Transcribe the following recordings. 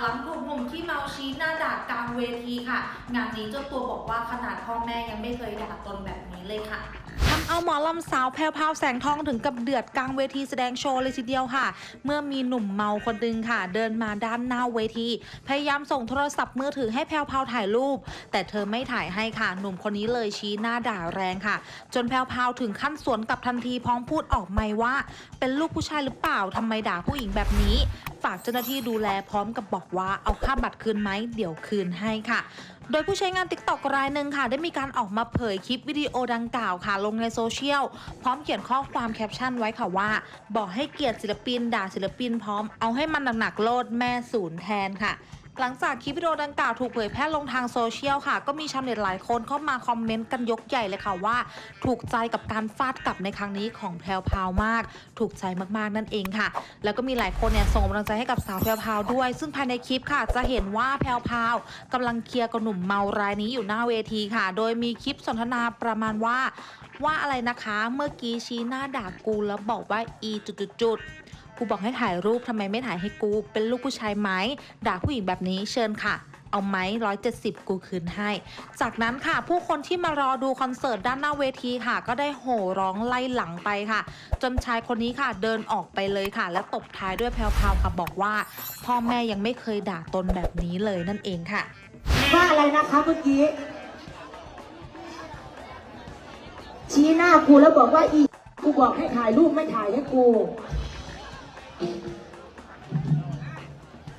หลังถูกหนุ่มที่เมาชี้หน้าด่ากลางเวทีค่ะ งานนี้เจ้าตัวบอกว่าขนาดพ่อแม่ยังไม่เคยด่าตนแบบนี้เลยค่ะทำเอาหมอลำสาวแพรวพวแสงทองถึงกับเดือดกลางเวทีแสดงโชว์เลยทีเดียวค่ะ เมื่อมีหนุ่มเมาคนหนึงค่ะ เดินมาด้านหน้าเวที พยายามส่งโทรศัพท์มือถือให้แพรวพวถ่ายรูป แต่เธอไม่ถ่ายให้ค่ะ หนุ่มคนนี้เลยชี้หน้าด่าแรงค่ะ จนแพรวพวถึงขั้นสวนกลับทันทีพร้อมพูดออกไม่ว่า เป็นลูกผู้ชายหรือเปล่าทำไมด่าผู้หญิงแบบนี้ ฝากเจ้าหน้าที่ดูแลพร้อมกับบอกว่าเอาค่าบัตรคืนไหมเดี๋ยวคืนให้ค่ะ โดยผู้ใช้งาน TikTok รายหนึ่งค่ะ ได้มีการออกมาเผยคลิปวิดีโอดังกล่าวค่ะ ลงในโซเชียล พร้อมเขียนข้อความแคปชั่นไว้ค่ะว่า บอกให้เกียรติศิลปินด่าศิลปินพร้อมเอาให้มันหนักๆโลดแม่ศูนย์แทนค่ะ หลังจากคลิปวิดีโอดังกล่าวถูกเผยแพร่ลงทางโซเชียลค่ะ ก็มีชาวเน็ตหลายคนเข้ามาคอมเมนต์กันยกใหญ่เลยค่ะว่า ถูกใจกับการฟาดกลับในครั้งนี้ของแพรวพราวมาก ถูกใจมากๆนั่นเองค่ะ แล้วก็มีหลายคนเนี่ยส่งกำลังใจให้กับสาวแพรวพราวด้วย ซึ่งภายในคลิปค่ะ จะเห็นว่าแพรวพราวกำลังเคลียร์กับหนุ่มเมารายนี้อยู่หน้าเวทีค่ะ โดยมีคลิปสนทนาประมาณว่า ว่าอะไรนะคะ เมื่อกี้ชี้หน้าด่ากูแล้วบอกว่าอีจุดๆๆ กูบอกให้ถ่ายรูปทำไมไม่ถ่ายให้กู เป็นลูกผู้ชายไหมด่าผู้หญิงแบบนี้เชิญค่ะเอาไหมร้อยเจ็ดสิบกูคืนให้ จากนั้นค่ะ ผู้คนที่มารอดูคอนเสิร์ตด้านหน้าเวทีค่ะ ก็ได้โห่ร้องไล่หลังไปค่ะ จนชายคนนี้ค่ะ เดินออกไปเลยค่ะ และตบท้ายด้วยแพรวๆค่ะบอกว่า พ่อแม่ยังไม่เคยด่าตนแบบนี้เลยนั่นเองค่ะ ว่าอะไรนะคะเมื่อกี้ ชี้หน้ากูแล้วบอกว่าอี กูบอกให้ถ่ายรูปไม่ถ่ายให้กู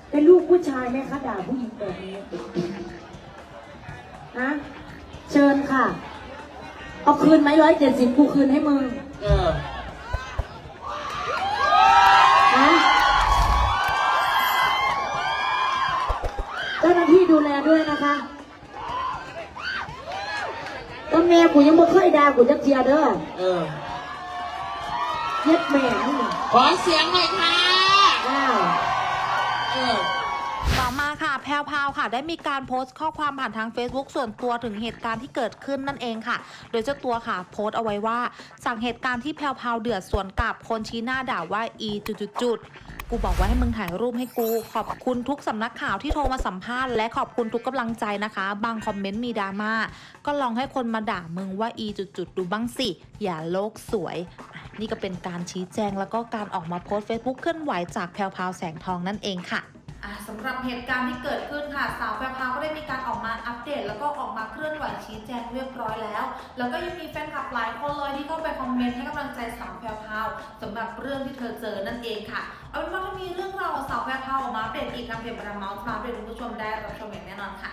เป็นลูกผู้ชายไหมคะด่าผู้หญิงแบบนี้ฮะเชิญค่ะ เอาคืนไหมร้อยเจ็ดสิบกูคืนให้มึงเออฮะเจ้าหน้าที่ดูแลด้วยนะคะก็แม่กูยังบ่เคยด่ากูจักเทียเด้อ เออ เย็ดแม่มึงขอเสียงหน่อยค่ะ ว้าวเออ ต่อมาค่ะแพรวพราวค่ะ ได้มีการโพสต์ข้อความผ่านทาง Facebook ส่วนตัวถึงเหตุการณ์ที่เกิดขึ้นนั่นเองค่ะ โดยเจ้าตัวค่ะ โพสต์เอาไว้ว่าจากเหตุการณ์ที่แพรวพราวเดือดสวนกลับคนชี้หน้าด่าว่าอีจุดๆๆกูบอกว่าให้มึงถ่ายรูปให้กู ขอบคุณทุกสำนักข่าวที่โทรมาสัมภาษณ์และขอบคุณทุกกำลังใจนะคะ บางคอมเมนต์มีดราม่าก็ลองให้คนมาด่ามึงว่าอีจุดๆดูบ้างสิ อย่าโลกสวยอะ นี่ก็เป็นการชี้แจงแล้วก็การออกมาโพสต์ Facebook เคลื่อนไหวจากแพรวพราวแสงทองนั่นเองค่ะสำหรับเหตุการณ์ที่เกิดขึ้นค่ะ สาวแพรพราวก็ได้มีการออกมาอัปเดต แล้วก็ออกมาเคลื่อนไหวชี้แจงเรียบร้อยแล้ว แล้วก็ยังมีแฟนคลับหลายคนเลยที่เข้าไปคอมเมนต์ให้กำลังใจสาวแพรวสำหรับเรื่องที่เธอเจอนั่นเองค่ะ เอาเป็นว่าถ้ามีเรื่องราวสาวแพรวออกมาอัปเดอีกนำเพจบรรดาเมาส์มาอัปเดตให้คุณผู้ชมได้รับชมอย่างแน่นอนค่ะ